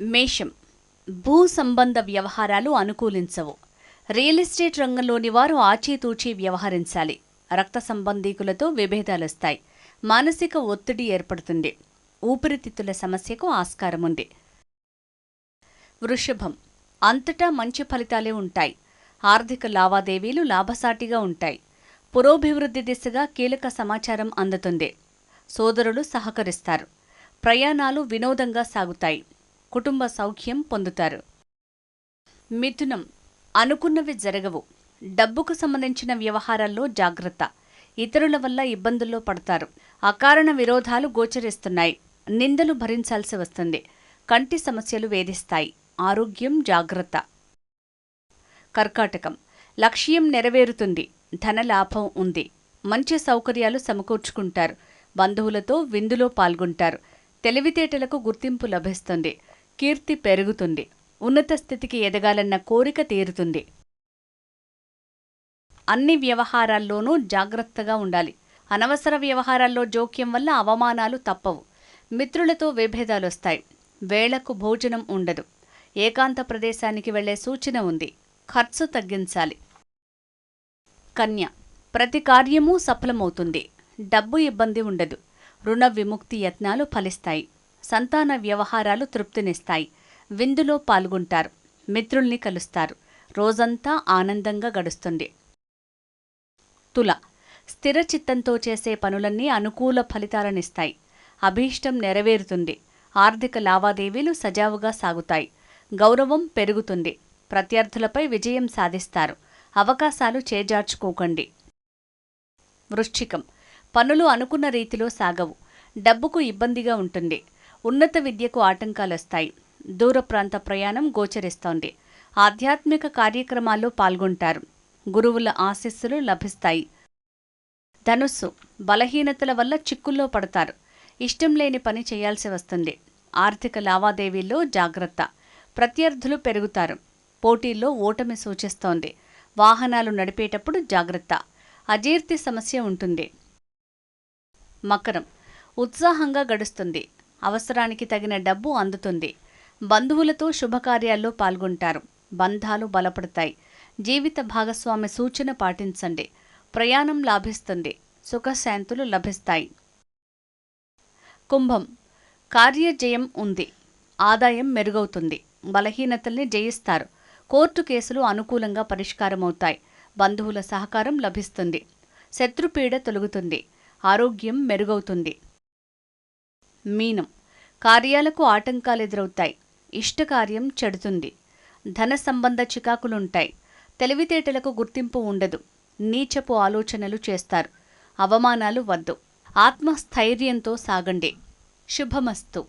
మేషం. భూ సంబంధ వ్యవహారాలు అనుకూలించవు. రియల్ ఎస్టేట్ రంగంలోని వారు ఆచితూచి వ్యవహరించాలి. రక్త సంబంధీకులతో విభేదాలొస్తాయి. మానసిక ఒత్తిడి ఏర్పడుతుంది. ఊపిరితిత్తుల సమస్యకు ఆస్కారం ఉంది వృషభం. అంతటా మంచి ఫలితాలే ఉంటాయి. ఆర్థిక లావాదేవీలు లాభసాటిగా ఉంటాయి. పురోభివృద్ధి దిశగా కీలక సమాచారం అందుతుంది. సోదరులు సహకరిస్తారు. ప్రయాణాలు వినోదంగా సాగుతాయి. కుటుంబ సౌఖ్యం పొందుతారు. మిథునం అనుకున్నవి జరగవు. డబ్బుకు సంబంధించిన వ్యవహారాల్లో జాగ్రత్త. ఇతరుల వల్ల ఇబ్బందుల్లో పడతారు. అకారణ విరోధాలు గోచరిస్తున్నాయి. నిందలు భరించాల్సి వస్తుంది. కంటి సమస్యలు వేధిస్తాయి. ఆరోగ్యం జాగ్రత్త. కర్కాటకం లక్ష్యం నెరవేరుతుంది. ధనలాభం ఉంది. మంచి సౌకర్యాలు సమకూర్చుకుంటారు. బంధువులతో విందులో పాల్గొంటారు. తెలివితేటలకు గుర్తింపు లభిస్తుంది. కీర్తి పెరుగుతుంది. ఉన్నత స్థితికి ఎదగాలన్న కోరిక తీరుతుంది. అన్ని వ్యవహారాల్లోనూ జాగ్రత్తగా ఉండాలి. అనవసర వ్యవహారాల్లో జోక్యం వల్ల అవమానాలు తప్పవు. మిత్రులతో విభేదాలొస్తాయి వేళకు భోజనం ఉండదు. ఏకాంత ప్రదేశానికి వెళ్ళే సూచన ఉంది. ఖర్చు తగ్గించాలి. కన్య ప్రతి కార్యమూ సఫలమవుతుంది. డబ్బు ఇబ్బంది ఉండదు. రుణ విముక్తి యత్నాలు ఫలిస్తాయి. సంతాన వ్యవహారాలు తృప్తినిస్తాయి. విందులో పాల్గొంటారు. మిత్రుల్ని కలుస్తారు. రోజంతా ఆనందంగా గడుస్తుంది. తుల. స్థిర చిత్తంతో చేసే పనులన్నీ అనుకూల ఫలితాలనిస్తాయి. అభీష్టం నెరవేరుతుంది. ఆర్థిక లావాదేవీలు సజావుగా సాగుతాయి. గౌరవం పెరుగుతుంది. ప్రత్యర్థులపై విజయం సాధిస్తారు. అవకాశాలు చేజార్చుకోకండి. వృశ్చికం. పనులు అనుకున్న రీతిలో సాగవు. డబ్బుకు ఇబ్బందిగా ఉంటుంది. ఉన్నత విద్యకు ఆటంకాలొస్తాయి. దూర ప్రాంత ప్రయాణం గోచరిస్తోంది. ఆధ్యాత్మిక కార్యక్రమాల్లో పాల్గొంటారు. గురువుల ఆశీస్సులు లభిస్తాయి. ధనుస్సు బలహీనతల వల్ల చిక్కుల్లో పడతారు. ఇష్టం లేని పని చేయాల్సి వస్తుంది. ఆర్థిక లావాదేవీల్లో జాగ్రత్త. ప్రత్యర్థులు పెరుగుతారు. పోటీల్లో ఓటమి సూచిస్తోంది. వాహనాలు నడిపేటప్పుడు జాగ్రత్త. అజీర్తి సమస్య ఉంటుంది. మకరం ఉత్సాహంగా గడుస్తుంది. అవసరానికి తగిన డబ్బు అందుతుంది. బంధువులతో శుభకార్యాల్లో పాల్గొంటారు. బంధాలు బలపడతాయి. జీవిత భాగస్వామి సూచన పాటించండి. ప్రయాణం లాభిస్తుంది. సుఖశాంతులు లభిస్తాయి. కుంభం. కార్యజయం ఉంది. ఆదాయం మెరుగవుతుంది. బలహీనతల్ని జయిస్తారు. కోర్టు కేసులు అనుకూలంగా పరిష్కారమవుతాయి. బంధువుల సహకారం లభిస్తుంది. శత్రుపీడ తొలుగుతుంది. ఆరోగ్యం మెరుగవుతుంది. మీనం. కార్యాలకు ఆటంకాలు ఎదురవుతాయి ఇష్టకార్యం చెడుతుంది. ధన సంబంధ చికాకులుంటాయి. తెలివితేటలకు గుర్తింపు ఉండదు. నీచపు ఆలోచనలు చేస్తారు. అవమానాలు వద్దు. ఆత్మస్థైర్యంతో సాగండి. శుభమస్తు.